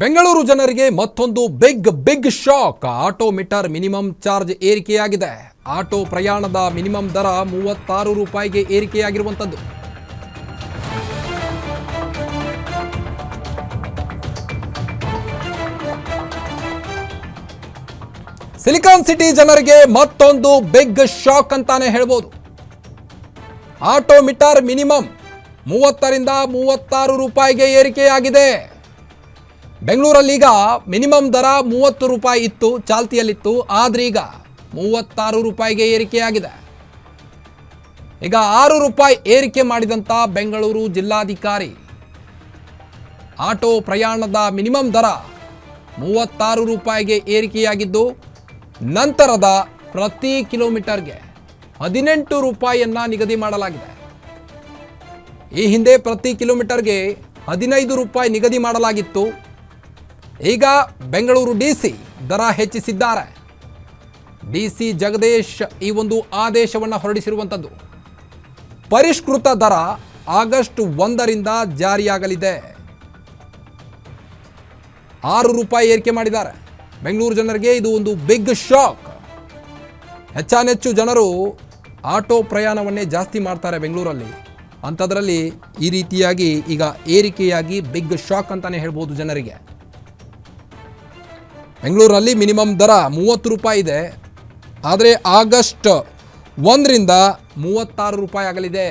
ಬೆಂಗಳೂರು ಜನರಿಗೆ ಮತ್ತೊಂದು big big shock. Auto meter minimum charge ಏರಿಕೆಯಾಗಿದೆ. ಆಟೋ ಪ್ರಯಾಣದ ಮಿನಿಮಮ್ ದರ ಮೂವತ್ತಾರು ರೂಪಾಯಿಗೆ ಏರಿಕೆಯಾಗಿರುವಂಥದ್ದು. ಸಿಲಿಕಾನ್ ಸಿಟಿ ಜನರಿಗೆ ಮತ್ತೊಂದು ಬಿಗ್ ಶಾಕ್ ಅಂತಾನೆ ಹೇಳ್ಬೋದು. ಆಟೋ ಮೀಟರ್ ಮಿನಿಮಮ್ ಮೂವತ್ತರಿಂದ ಮೂವತ್ತಾರು ರೂಪಾಯಿಗೆ ಏರಿಕೆಯಾಗಿದೆ. ಬೆಂಗಳೂರಲ್ಲೀಗ ಮಿನಿಮಮ್ ದರ ಮೂವತ್ತು ರೂಪಾಯಿ ಇತ್ತು, ಚಾಲ್ತಿಯಲ್ಲಿತ್ತು, ಆದ್ರೀಗ ಮೂವತ್ತಾರು ರೂಪಾಯಿಗೆ ಏರಿಕೆಯಾಗಿದೆ. ಈಗ ಆರು ರೂಪಾಯಿ ಏರಿಕೆ ಮಾಡಿದಂಥ ಬೆಂಗಳೂರು ಜಿಲ್ಲಾಧಿಕಾರಿ. ಆಟೋ ಪ್ರಯಾಣದ ಮಿನಿಮಮ್ ದರ ಮೂವತ್ತಾರು ರೂಪಾಯಿಗೆ ಏರಿಕೆಯಾಗಿದ್ದು, ನಂತರದ ಪ್ರತಿ ಕಿಲೋಮೀಟರ್ಗೆ ಹದಿನೆಂಟು ರೂಪಾಯಿಯನ್ನು ನಿಗದಿ ಮಾಡಲಾಗಿದೆ. ಈ ಹಿಂದೆ ಪ್ರತಿ ಕಿಲೋಮೀಟರ್ಗೆ ಹದಿನೈದು ರೂಪಾಯಿ ನಿಗದಿ ಮಾಡಲಾಗಿತ್ತು. ಈಗ ಬೆಂಗಳೂರು ಡಿಸಿ ದರ ಹೆಚ್ಚಿಸಿದ್ದಾರೆ. ಡಿಸಿ ಜಗದೀಶ್ ಈ ಒಂದು ಆದೇಶವನ್ನು ಹೊರಡಿಸಿರುವಂಥದ್ದು ಪರಿಷ್ಕೃತ ದರ ಆಗಸ್ಟ್ ಒಂದರಿಂದ ಜಾರಿಯಾಗಲಿದೆ. ಆರು ರೂಪಾಯಿ ಏರಿಕೆ ಮಾಡಿದ್ದಾರೆ. ಬೆಂಗಳೂರು ಜನರಿಗೆ ಇದು ಒಂದು ಬಿಗ್ ಶಾಕ್. ಹೆಚ್ಚಾನೆಚ್ಚು ಜನರು ಆಟೋ ಪ್ರಯಾಣವನ್ನೇ ಜಾಸ್ತಿ ಮಾಡ್ತಾರೆ ಬೆಂಗಳೂರಲ್ಲಿ. ಅಂಥದ್ರಲ್ಲಿ ಈ ರೀತಿಯಾಗಿ ಈಗ ಏರಿಕೆಯಾಗಿ ಬಿಗ್ ಶಾಕ್ ಅಂತಲೇ ಹೇಳ್ಬೋದು ಜನರಿಗೆ. ಬೆಂಗಳೂರಲ್ಲಿ ಮಿನಿಮಮ್ ದರ ಮೂವತ್ತು ರೂಪಾಯಿ ಇದೆ. ಆದರೆ ಆಗಸ್ಟ್ ಒಂದರಿಂದ ಮೂವತ್ತಾರು ರೂಪಾಯಿ ಆಗಲಿದೆ.